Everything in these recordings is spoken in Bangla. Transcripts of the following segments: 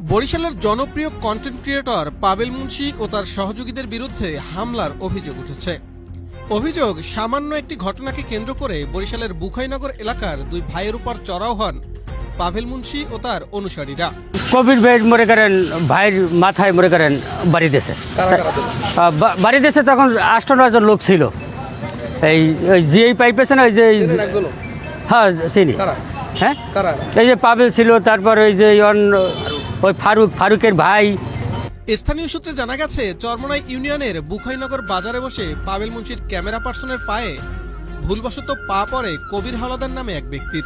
বরিশালের জনপ্রিয় কন্টেন্ট ক্রিয়েটর পাবেল মুন্সি ও তার সহযোগীদের বিরুদ্ধে হামলার অভিযোগ উঠেছে। অভিযোগ সামান্য একটি ঘটনাকে কেন্দ্র করে বরিশালের বুখাইনগর এলাকার দুই ভাইয়ের উপর চড়াও হন পাভেল মুন্সি ও তার অনুসারীরা। কোভিড বেড মনে করেন ভাইয়ের মাথায় মনে করেন বাড়ি দিয়েছে। আহ, বাড়ি দিয়েছে তখন আষ্ট নয়জন লোক ছিল। এই ওই জিআই পাইপ আছে না ওই যে হ্যাঁ চিনি। হ্যাঁ? এই যে পাবেল ছিল তারপর ওই যে অন্য ওই ফারুক ফারুকের ভাই। স্থানীয় সূত্রে জানা গেছে চরমনাই ইউনিয়নের বুখাইনগর বাজারে বসে পাবেল মুন্সির ক্যামেরা পার্সনের পায়ে ভুলবশত পা পড়ে কবির হাওলাদার নামে এক ব্যক্তির।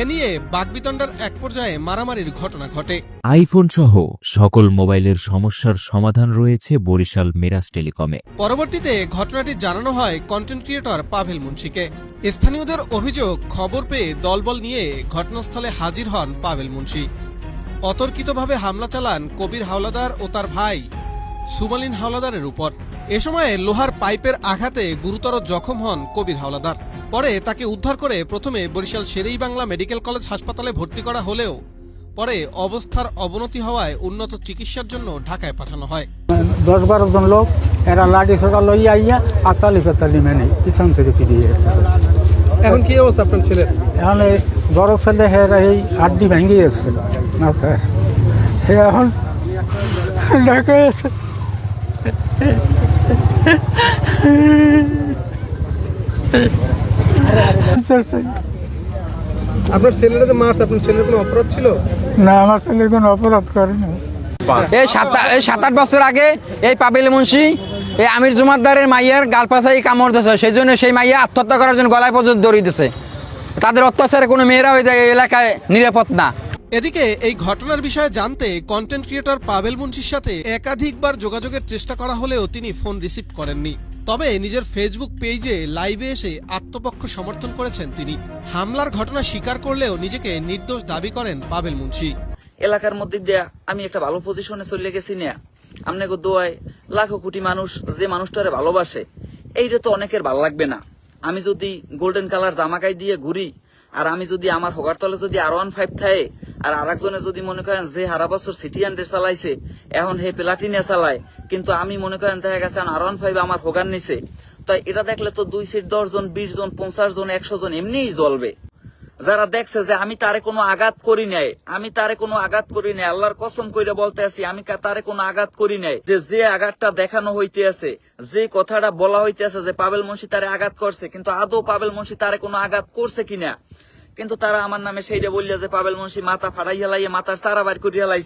এ নিয়ে বাগবিতণ্ডার এক পর্যায়ে মারামারির ঘটনা ঘটে। আইফোন সহ সকল মোবাইলের সমস্যার সমাধান রয়েছে বরিশাল মিরাজ টেলিকমে। পরবর্তীতে ঘটনাটি জানানো হয় কন্টেন্ট ক্রিয়েটর পাভেল মুন্সিকে। স্থানীয়দের অভিযোগ খবর পেয়ে দলবল নিয়ে ঘটনাস্থলে হাজির হন পাভেল মুন্সি। অতর্কিতভাবে হামলা চালান কবির হাওলাদার ও তার ভাই সুমালিন হাওলাদারের উপর। এ সময়ে লোহার পাইপের আঘাতে গুরুতর জখম হন কবির হাওলাদার। পরে তাকে উদ্ধার করে প্রথমে বরিশাল শেরেই বাংলা মেডিকেল কলেজ হাসপাতালে ভর্তি করা হলেও পরে অবস্থার অবনতি হওয়ায় উন্নত চিকিৎসার জন্য ঢাকায় পাঠানো হয়। দশ বারো জন লোক, এরা লাঠি ছোটা লইয়া আইয়া আতালি ফাতালি মেনে, পিছন থেকে ফিরিয়ে এখন কি অবস্থা আপনার ছেলের? এখন এই বড় ছেলে হের এই হাড্ডি ভেঙে গেছে। মাথায় সে এখন ঢাকা আছে আপনার ছেলেরা যে মারছে আপনার ছেলের কোনো অপরাধ ছিল? না আমার ছেলের কোনো অপরাধ করে না এই সাত এই সাত আট বছর আগে এই পাবেল মুন্সি এই আমির জুমাদ্দারের মাইয়ার গালপাশাই কামড় দিয়েছে সেই জন্য সেই মাইয়া আত্মহত্যা করার জন্য গলায় পর্যন্ত দড়ি দিছে। তাদের অত্যাচারে কোনো মেয়েরা ওই এলাকায় নিরাপদ না। এদিকে এই ঘটনার বিষয়ে জানতে কন্টেন্ট ক্রিয়েটর পাবেল মুন্সির সাথে একাধিকবার যোগাযোগের চেষ্টা করা হলেও তিনি ফোন রিসিভ করেননি। তবে নিজের ফেসবুক পেজে লাইভে এসে আত্মপক্ষ সমর্থন করেছেন তিনি। হামলার ঘটনা স্বীকার করলেও নিজেকে নির্দোষ দাবি করেন পাবেল মুন্সি। এলাকার মধ্যে দেয়া আমি একটা ভালো পজিশনে চলে গেছি না। আপনাকে দোয়ায় লাখো কোটি মানুষ যে মানুষটারে ভালোবাসে, এইটা তো অনেকের ভালো লাগবে না। আমি যদি গোল্ডেন কালার জামাকাই দিয়ে ঘুরি, আর আমি যদি আমার হোগার তলে যদি আর ওয়ান ফাইভ থাকে আর আরেকজনে যদি মনে করেন যে হারা বছর সিটি হান্ড্রেড চালাইছে, এখন হে প্লাটিনিয়া চালায়, কিন্তু আমি মনে করেন দেখা গেছে আর ওয়ান ফাইভ আমার হোগার নিছে, তাই এটা দেখলে তো দুই সিট দশ জন, বিশ জন, পঞ্চাশ জন, একশো জন এমনিই জ্বলবে। যারা দেখছে যে আমি তারে কোনো আঘাত করি নাই, আমি তারে কোনো আঘাত করি নাই, আল্লাহর কসম করে বলতে আছি আমি তারে কোনো আঘাত করি নাই। যে যে আঘাতটা দেখানো হইতে আছে যে কথাটা বলা হইতে আছে যে পাবেল মুন্সি তারে আঘাত করছে, কিন্তু আদৌ পাবেল মুন্সি তারে কোনো আঘাত করছে কিনা? কিন্তু তারা আমার নামে সেইটা বললে যে পাবেল মুন্সি মাথা ফাড়াইয়া লাইয়ে মাথার চারা বার করিয়া লাইছে।